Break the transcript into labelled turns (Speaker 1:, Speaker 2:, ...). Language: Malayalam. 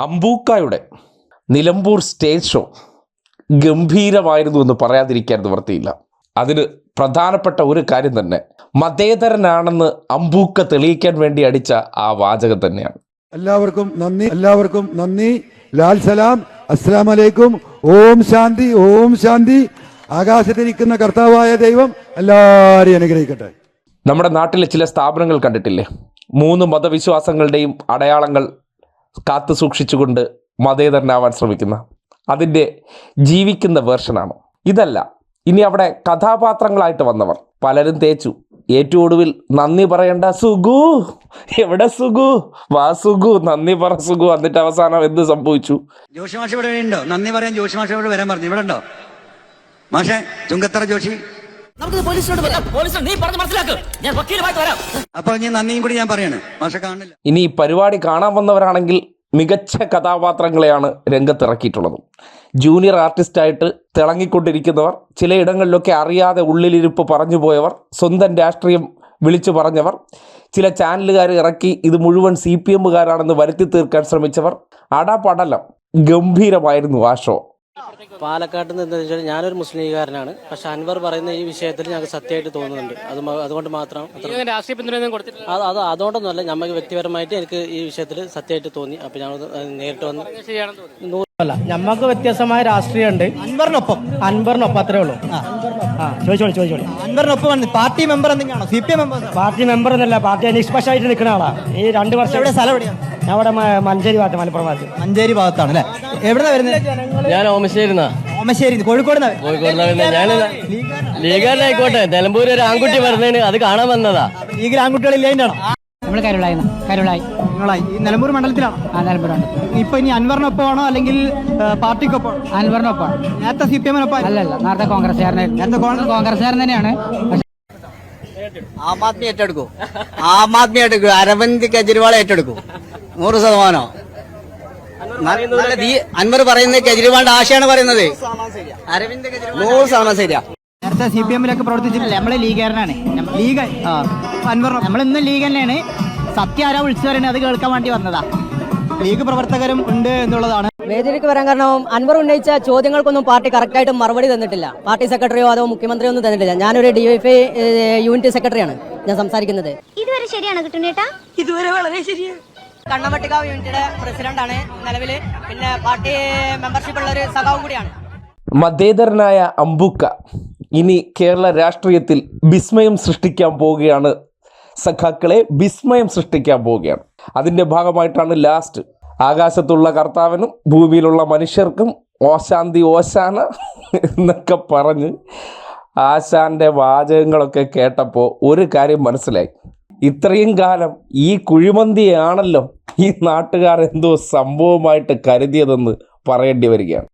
Speaker 1: അമ്പൂക്കായുടെ നിലമ്പൂർ സ്റ്റേജ് ഷോ ഗംഭീരമായിരുന്നു എന്ന് പറയാതിരിക്കാൻ നിവർത്തിയില്ല അതിന് പ്രധാനപ്പെട്ട ഒരു കാര്യം തന്നെ മതേതരനാണെന്ന് അമ്പൂക്ക തെളിയിക്കാൻ വേണ്ടി അടിച്ച ആ വാചകം തന്നെയാണ്.
Speaker 2: എല്ലാവർക്കും നന്ദി എല്ലാവർക്കും നന്ദി. ലാൽ സലാം അസ്സാം വലൈക്കും ഓം ശാന്തി ഓം ശാന്തി. ആകാശത്തിരിക്കുന്ന കർത്താവായ ദൈവം എല്ലാവരെയും അനുഗ്രഹിക്കട്ടെ.
Speaker 1: നമ്മുടെ നാട്ടിലെ ചില സ്ഥാപനങ്ങൾ കണ്ടിട്ടില്ലേ? മൂന്ന് മതവിശ്വാസങ്ങളുടെയും അടയാളങ്ങൾ കാത്തു സൂക്ഷിച്ചുകൊണ്ട് മതേതരനാവാൻ ശ്രമിക്കുന്ന അതിന്റെ ജീവിക്കുന്ന വേർഷനാണ്. ഇതല്ല ഇനി അവിടെ കഥാപാത്രങ്ങളായിട്ട് വന്നവർ. പലരും തേച്ചു. ഏറ്റവും ഒടുവിൽ നന്ദി പറയണ്ട സുഗു എവിടെ സുഗു? വാ സുഗു നന്ദി പറ സുഗു. എന്നിട്ട് അവസാനം എന്ത് സംഭവിച്ചു?
Speaker 3: ജോഷി മാഷ് ഇവിടെ ഉണ്ടോ? നന്ദി പറയാൻ ജോഷി മാഷ് ഇവിടെ വരാൻ പറഞ്ഞു. ഇവിടെ ഉണ്ടോ? മാഷെ ചുങ്കത്തറ ജോഷി.
Speaker 4: പോലീസിനോട് പറയാം പോലീസിനോട് നീ പറഞ്ഞ് മനസ്സിലാക്ക്. ഞാൻ വക്കീലുമായിട്ട് വരാം.
Speaker 3: അപ്പൊ ഞാൻ നന്ദിയും കൂടി ഞാൻ പറയാണ്. മാഷെ കാണില്ല
Speaker 1: ഇനി ഈ പരിപാടി കാണാൻ വന്നവരാണെങ്കിൽ മികച്ച കഥാപാത്രങ്ങളെയാണ് രംഗത്തിറക്കിയിട്ടുള്ളത്. ജൂനിയർ ആർട്ടിസ്റ്റായിട്ട് തിളങ്ങിക്കൊണ്ടിരിക്കുന്നവർ ചിലയിടങ്ങളിലൊക്കെ അറിയാതെ ഉള്ളിലിരുപ്പ് പറഞ്ഞു പോയവർ സ്വന്തം രാഷ്ട്രീയം വിളിച്ചു പറഞ്ഞവർ ചില ചാനലുകാർ ഇറക്കി ഇത് മുഴുവൻ സി പി എമ്മുകാരാണെന്ന് വരുത്തി തീർക്കാൻ ശ്രമിച്ചവർ അടപടലം. ഗംഭീരമായിരുന്നു ആ ഷോ.
Speaker 5: പാലക്കാട്ട് നിന്ന് വെച്ചാൽ ഞാനൊരു മുസ്ലിം ലീഗുകാരനാണ്. പക്ഷെ അൻവർ പറയുന്ന ഈ വിഷയത്തിൽ ഞങ്ങൾക്ക് സത്യമായിട്ട് തോന്നുന്നുണ്ട്. അത് അതുകൊണ്ട് മാത്രം
Speaker 4: രാഷ്ട്രീയ പിന്തുണയൊന്നും കൊടുത്തിട്ടില്ല.
Speaker 5: അത് അത് അതുകൊണ്ടൊന്നുമല്ല ഞമ്മക്ക് വ്യക്തിപരമായിട്ട് എനിക്ക് ഈ വിഷയത്തിൽ സത്യമായിട്ട് തോന്നി. അപ്പൊ ഞങ്ങൾ നേരിട്ട് വന്ന്
Speaker 6: അല്ല ഞമ്മക്ക് വ്യത്യസ്തമായ രാഷ്ട്രീയമുണ്ട്. അൻവറിനൊപ്പം? അൻവറിനൊപ്പം അത്രേ ഉള്ളൂ. ആ. ചോദിച്ചോളി ചോദിച്ചോളി.
Speaker 7: അൻവറിനൊപ്പം പാർട്ടി മെമ്പർ എന്തെങ്കിലും C P M member
Speaker 6: party member എന്നല്ല പാർട്ടി നിഷ്പക്ഷമായിട്ട് നിൽക്കുന്ന ആളാ. ഈ രണ്ട് വർഷം
Speaker 7: എവിടെ? സ്ഥലം എവിടെയാണ്
Speaker 6: ഞാൻ അവിടെ മഞ്ചേരി ഭാഗത്ത് മലപ്പുറം ഭാഗത്ത്.
Speaker 7: മഞ്ചേരി ഭാഗത്താണ് അല്ലേ? എവിടെ വരുന്നത്
Speaker 5: ഞാൻ ഓമശ്ശേരിന്നാ.
Speaker 7: ഓമശ്ശേരി കോഴിക്കോട്
Speaker 5: കോഴിക്കോട് ഞാൻ ലീഗുകാരനായിക്കോട്ടെ നിലമ്പൂർ ഒരു ആൺകുട്ടി വരുന്നതിന് അത് കാണാൻ വന്നതാ.
Speaker 7: ലീഗിൽ ആൺകുട്ടികൾ ഇല്ലായിട്ടാണോ
Speaker 8: നമ്മൾ കരുളായി. കരുളായി.
Speaker 7: നിങ്ങളായി ഈ നിലമ്പൂർ മണ്ഡലത്തിലാണ്?
Speaker 8: ആ മണ്ഡലം
Speaker 7: ഇപ്പൊ ഇനി അൻവറിനൊപ്പമാണോ അല്ലെങ്കിൽ പാർട്ടിക്കൊപ്പം
Speaker 8: അൻവറിനൊപ്പം
Speaker 7: നേരത്തെ സി പി എമ്മിനൊപ്പം
Speaker 8: അല്ലല്ല നേരത്തെ കോൺഗ്രസ്സുകാരനായിരുന്നു.
Speaker 7: നേരത്തെ കോൺഗ്രസ്
Speaker 8: കോൺഗ്രസ്സുകാരൻ തന്നെയാണ്. പക്ഷെ
Speaker 7: ആം ആദ്മി ഏറ്റെടുക്കും. ആം ആദ്മി ഏറ്റെടുക്കും. അരവിന്ദ് കെജ്രിവാൾ ഏറ്റെടുക്കും. നൂറ് ശതമാനം? നല്ല അൻവർ പറയുന്നത് കെജ്രിവാളിന്റെ ആശയാണ് പറയുന്നത്. അരവിന്ദ് കെജ്രിവാൾ നൂറ് ശതമാനം ശരിയാ. നേരത്തെ സി പി എമ്മിലൊക്കെ പ്രവർത്തിച്ചിട്ടില്ല.
Speaker 8: നമ്മൾ ലീഗുകാരനാണ്
Speaker 7: ലീഗ് അൻവർ
Speaker 8: നമ്മൾ ഇന്നും ലീഗ് തന്നെയാണ്. സത്യം ആരാ വിളിച്ചു പറയുന്നത് അത് കേൾക്കാൻ വേണ്ടി വന്നതാ.
Speaker 7: ലീഗ് പ്രവർത്തകരും ഉണ്ട് എന്നുള്ളതാണ്.
Speaker 9: വേദിയിലേക്ക് വരാൻ കാരണം അൻവർ ഉന്നയിച്ച ചോദ്യങ്ങൾക്കൊന്നും പാർട്ടി കറക്റ്റായിട്ട് മറുപടി തന്നിട്ടില്ല. പാർട്ടി സെക്രട്ടറിയോ അതോ മുഖ്യമന്ത്രിയോ ഒന്നും തന്നിട്ടില്ല. ഞാനൊരു ഡി എഫ് ഐ യൂണിറ്റ് സെക്രട്ടറിയാണ് ഞാൻ സംസാരിക്കുന്നത്.
Speaker 10: ഇതുവരെ ശരിയാണ് കിട്ടുന്നേട്ടാ
Speaker 9: ഇതുവരെ വളരെ ശരിയാണ്. കണ്ണമട്ടിക്കാവ് യൂണിറ്റിയുടെ പ്രസിഡന്റാണ് നിലവിൽ പിന്നെ പാർട്ടി മെമ്പർഷിപ്പ് ഉള്ള ഒരു സഖാവും കൂടിയാണ്.
Speaker 1: മതേതരനായ അമ്പുക്ക ഇനി കേരള രാഷ്ട്രീയത്തിൽ വിസ്മയം സൃഷ്ടിക്കാൻ പോവുകയാണ് സഖാക്കളെ വിസ്മയം സൃഷ്ടിക്കാൻ പോവുകയാണ്. അതിന്റെ ഭാഗമായിട്ടാണ് ലാസ്റ്റ് ആകാശത്തുള്ള കർത്താവിനും ഭൂമിയിലുള്ള മനുഷ്യർക്കും ഓശാന്തി ഓശാന എന്നൊക്കെ പറഞ്ഞ് ആശാന്റെ വാചകങ്ങളൊക്കെ കേട്ടപ്പോൾ ഒരു കാര്യം മനസ്സിലായി. ഇത്രയും കാലം ഈ കുഴിമന്തിയാണല്ലോ ഈ നാട്ടുകാർ എന്തോ സംഭവമായിട്ട് കരുതിയതെന്ന് പറയേണ്ടി വരികയാണ്.